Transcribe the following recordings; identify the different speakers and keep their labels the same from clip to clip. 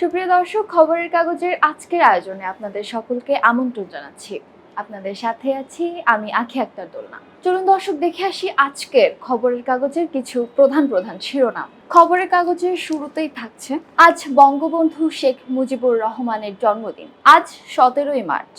Speaker 1: সুপ্রিয় দর্শক, খবরের কাগজের আজকের আয়োজনে আপনাদের সকলকে আমন্ত্রণ জানাচ্ছি। আপনাদের সাথে আছি আমি আখি আক্তার দোলনা। চলুন দর্শক, দেখে আসি আজকের খবরের কাগজের কিছু প্রধান প্রধান শিরোনাম। খবরের কাগজের শুরুতেই থাকছে, আজ বঙ্গবন্ধু শেখ মুজিবুর রহমানের জন্মদিন। আজ সতেরোই মার্চ।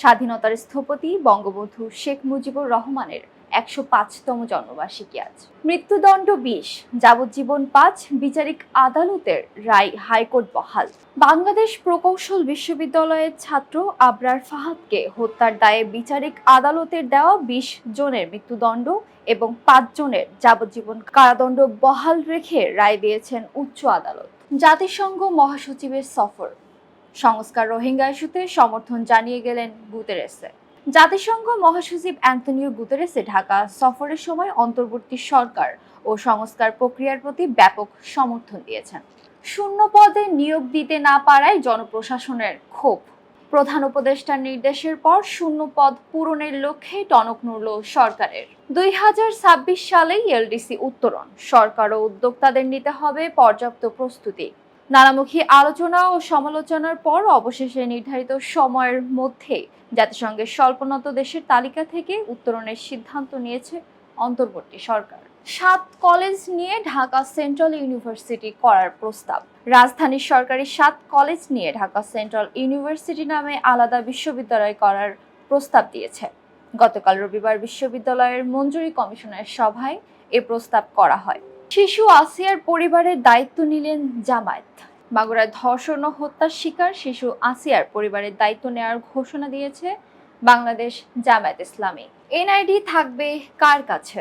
Speaker 1: স্বাধীনতার স্থপতি বঙ্গবন্ধু শেখ মুজিবুর রহমানের একশো পাঁচতম জন্মবার্ষিকী আজ। মৃত্যুদণ্ড বিশ যাবজ্জীবন পাঁচ, বিচারিক আদালতের রায়, হাইকোর্ট বহাল। বাংলাদেশ প্রকৌশল বিশ্ববিদ্যালয়ের ছাত্র আবরার ফাহাদকে হত্যার দায়ে বিচারিক আদালতের দেওয়া বিশ জনের মৃত্যুদণ্ড এবং পাঁচ জনের যাবজ্জীবন কারাদণ্ড বহাল রেখে রায় দিয়েছেন উচ্চ আদালত। জাতিসংঘ মহাসচিবের সফর। সংস্কার রোহিঙ্গা ইস্যুতে সমর্থন জানিয়ে গেলেন গুতেরেসে। জাতিসংঘ মহাসচিব অ্যান্টনিও গুতেরেসে ঢাকা সফরের সময় অন্তর্বর্তী সরকার ও সংস্কার প্রক্রিয়ার প্রতি ব্যাপক সমর্থন দিয়েছেন। শূন্য পদে নিয়োগ দিতে না পারায় জনপ্রশাসনের ক্ষোভ। প্রধান উপদেষ্টার নির্দেশের পর শূন্য পদ পূরণের লক্ষ্যে টনক নড়ল সরকারের। দুই হাজার ছাব্বিশ সালেই এলডিসি উত্তরণ সরকার ও উদ্যোক্তাদের নিতে হবে পর্যাপ্ত প্রস্তুতি। নানামুখী আলোচনা ও সমালোচনার পর অবশেষে নির্ধারিত সময়ের মধ্যে জাতিসংঘের স্বল্পোন্নত দেশের তালিকা থেকে উত্তরণের সিদ্ধান্ত নিয়েছে অন্তর্বর্তী সরকার। সাত কলেজ নিয়ে ঢাকা সেন্ট্রাল ইউনিভার্সিটি করার প্রস্তাব। রাজধানীর সরকারি সাত কলেজ নিয়ে ঢাকা সেন্ট্রাল ইউনিভার্সিটি নামে আলাদা বিশ্ববিদ্যালয় করার প্রস্তাব দিয়েছে। গতকাল রবিবার বিশ্ববিদ্যালয়ের মঞ্জুরি কমিশনের সভায় এ প্রস্তাব করা হয়। শিশু আসিয়ার পরিবারের দায়িত্ব নিলেন জামায়াত। মাগুরায় ধর্ষণ ও হত্যার শিকার শিশু আসিয়ার পরিবারের দায়িত্ব নেওয়ার ঘোষণা দিয়েছে বাংলাদেশ জামায়াত ইসলামী। এনআইডি থাকবে কার কাছে?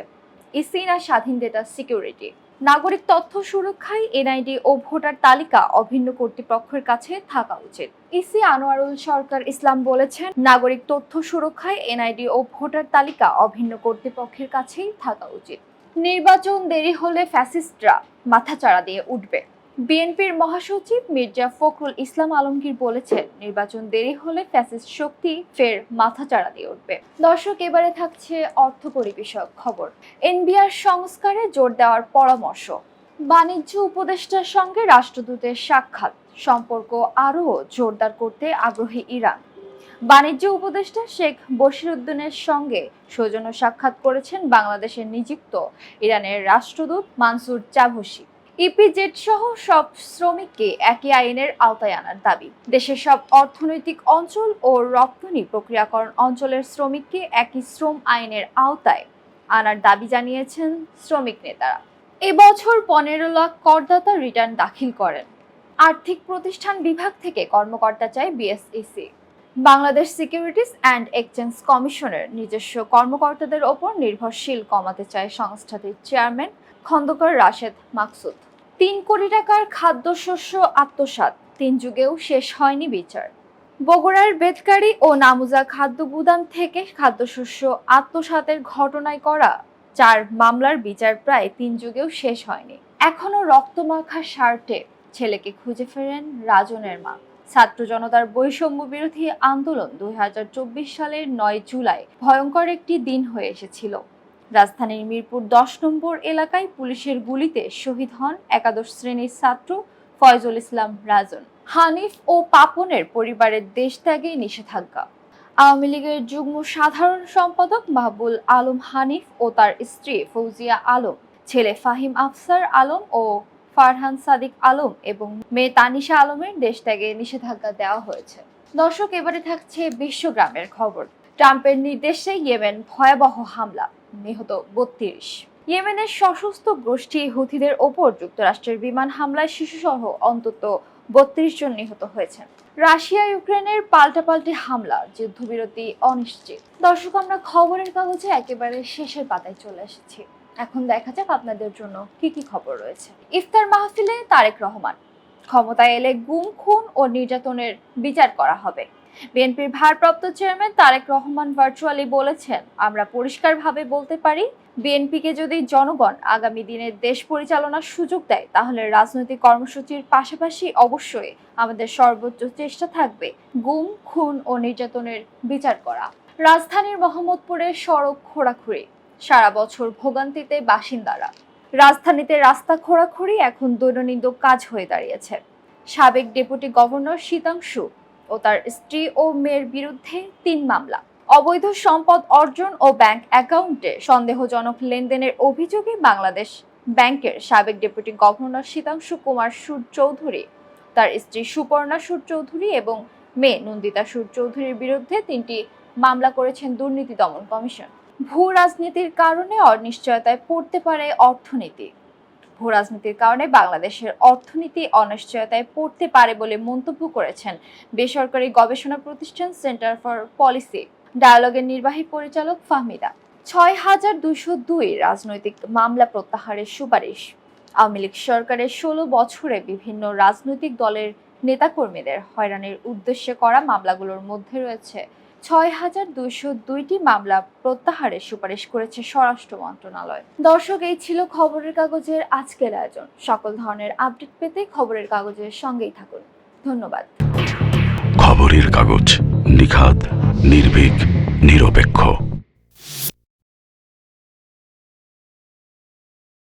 Speaker 1: ইসি না স্বাধীন ডেটা সিকিউরিটি? নাগরিক তথ্য সুরক্ষায় এনআইডি ও ভোটার তালিকা অভিন্ন কর্তৃপক্ষের কাছে থাকা উচিত। ইসি আনোয়ারুল সরকার ইসলাম বলেছেন, নাগরিক তথ্য সুরক্ষায় এনআইডি ও ভোটার তালিকা অভিন্ন কর্তৃপক্ষের কাছেই থাকা উচিত। নির্বাচন দেরি হলে ফ্যাসিস্টরা মাথাচাড়া দিয়ে উঠবে। বিএনপির মহাসচিব মির্জা ফখরুল ইসলাম আলমগীর বলেছেন, নির্বাচন দেরি হলে ফ্যাসিস্ট শক্তি ফের মাথাচাড়া দিয়ে উঠবে। দর্শক, এবারে থাকছে অর্থ পরিবেশক খবর। এনবিআর সংস্কারে জোর দেওয়ার পরামর্শ। বাণিজ্য উপদেষ্টার সঙ্গে রাষ্ট্রদূতের সাক্ষাৎ। সম্পর্ক আরও জোরদার করতে আগ্রহী ইরান। বাণিজ্য উপদেষ্টা শেখ বশিরউদ্দিনের সঙ্গে সৌজন্য সাক্ষাৎ করেছেন বাংলাদেশের নিযুক্ত ইরানের রাষ্ট্রদূত মানসুর চাভসি ইপিজেড সহ সব শ্রমিককে একই আইনের আওতায় আনার দাবি। দেশের সব অর্থনৈতিক অঞ্চল ও রপ্তানি প্রক্রিয়াকরণ অঞ্চলের শ্রমিককে একই শ্রম আইনের আওতায় আনার দাবি জানিয়েছেন শ্রমিক নেতারা। এবছর পনেরো লাখ করদাতা রিটার্ন দাখিল করেন। আর্থিক প্রতিষ্ঠান বিভাগ থেকে কর্মকর্তা চায় B S E C. Bangladesh securities and exchange কমিশনের নিজস্ব কর্মকর্তাদের ওপর নির্ভরশীল কমাতে চায় সংস্থাটির চেয়ারম্যান খন্দকার রাশেদ মাকসুদ। তিন কোটি টাকার খাদ্যশস্য আত্মসাৎ, তিন যুগেও শেষ হয়নি বিচার। বগুড়ার বেতকারি ও নামুজা খাদ্য গুদাম থেকে খাদ্যশস্য আত্মসাতের ঘটনায় করা চার মামলার বিচার প্রায় তিন যুগেও শেষ হয়নি। এখনও রক্তমাখা শার্টে ছেলেকে খুঁজে ফেরেন রাজনের মা। ছাত্র জনতার বৈষম্য বিরোধী আন্দোলন দুই হাজার চব্বিশ সালের নয় জুলাই ভয়ঙ্কর একটি দিন হয়ে এসেছিল। রাজধানীর মিরপুর দশ নম্বর এলাকায় পুলিশের গুলিতে শহীদ হন একাদশ শ্রেণির ছাত্র ফয়জুল ইসলাম রাজন। হানিফ ও পাপনের পরিবারের দেশ ত্যাগে নিষেধাজ্ঞা। আওয়ামী লীগের যুগ্ম সাধারণ সম্পাদক মাহবুল আলম হানিফ ও তার স্ত্রী ফৌজিয়া আলম, ছেলে ফাহিম আফসার আলম ও ফারহান সাদিক আলম এবং মেয়ে তানিশা আলমের দেশ ত্যাগে নিষেধাজ্ঞা দেওয়া হয়েছে। দর্শক, এবারে থাকছে বিশ্বগ্রামের খবর। ট্রাম্পের নির্দেশে ইয়েমেন ভয়াবহ হামলা, নিহত বত্রিশ। ইয়েমেনের সশস্ত্র গোষ্ঠী হুথিদের ওপর যুক্তরাষ্ট্রের বিমান হামলায় শিশুসহ অন্তত বত্রিশ জন নিহত হয়েছেন। রাশিয়া, ইউক্রেনের পাল্টাপাল্টি হামলা, যুদ্ধবিরতি অনিশ্চিত। দর্শক, আমরা খবরের কাগজে একেবারে শেষের পাতায় চলে এসেছি। এখন দেখা যাক আপনাদের জন্য কি কি খবর রয়েছে। ইফতার মাহফিলে তারেক রহমান। ক্ষমতায় এলে গুম, খুন ও নির্যাতনের বিচার করা হবে। বিএনপির ভারপ্রাপ্ত চেয়ারম্যান তারেক রহমান ভার্চুয়ালি বলেছেন, আমরা পরিষ্কারভাবে বলতে পারি, বিএনপিকে যদি জনগণ আগামী দিনে দেশ পরিচালনার সুযোগ দেয়, তাহলে রাজনৈতিক কর্মসূচির পাশাপাশি অবশ্যই আমাদের সর্বোচ্চ চেষ্টা থাকবে গুম, খুন ও নির্যাতনের বিচার করা। রাজধানীর মোহাম্মদপুরে সড়ক খোঁড়াখুড়ি। সারা বছর ভোগান্তিতে বাসিন্দারা। রাজধানীতে রাস্তা খোঁড়াখুড়ি, এখন দৈনন্দিন কাজ হয়ে দাঁড়িয়েছে। সাবেক ডেপুটি গভর্নর শীতাংশু ও তার স্ত্রী ও মেয়ের বিরুদ্ধে তিন মামলা। অবৈধ সম্পদ অর্জন ও ব্যাংক অ্যাকাউন্টে সন্দেহজনক লেনদেনের অভিযোগে বাংলাদেশ ব্যাংকের সাবেক ডেপুটি গভর্নর শীতাংশু কুমার সুর চৌধুরী তার স্ত্রী সুপর্ণা সুর চৌধুরী এবং মেয়ে নন্দিতা সুর চৌধুরীর বিরুদ্ধে তিনটি মামলা করেছেন দুর্নীতি দমন কমিশন। ভূ রাজনীতির কারণে অনিশ্চয়তায় পড়তে পারে অর্থনীতি। ভূ রাজনীতির কারণে বাংলাদেশের অর্থনীতি অনিশ্চয়তায় পড়তে পারে বলে মন্তব্য করেছেন বেসরকারি গবেষণা প্রতিষ্ঠান সেন্টার ফর পলিসি। ডায়ালগের নির্বাহী পরিচালক ফাহমিদা, ছয় হাজার দুশো দুই রাজনৈতিক মামলা প্রত্যাহারের সুপারিশ। আওয়ামী লীগ সরকারের ষোলো বছরে বিভিন্ন রাজনৈতিক দলের নেতাকর্মীদের হয়রানির উদ্দেশ্যে করা মামলাগুলোর মধ্যে রয়েছে ছয় হাজার দুইশো দুইটি মামলা প্রত্যাহারের সুপারিশ করেছে স্বরাষ্ট্র মন্ত্রণালয়। দর্শক, এই ছিল খবরের কাগজের আজকের আয়োজন। সকল ধরনের আপডেট পেতে খবরের কাগজের সঙ্গেই থাকুন। ধন্যবাদ।
Speaker 2: খবরের কাগজ নিখাদ, নির্ভীক, নিরপেক্ষ।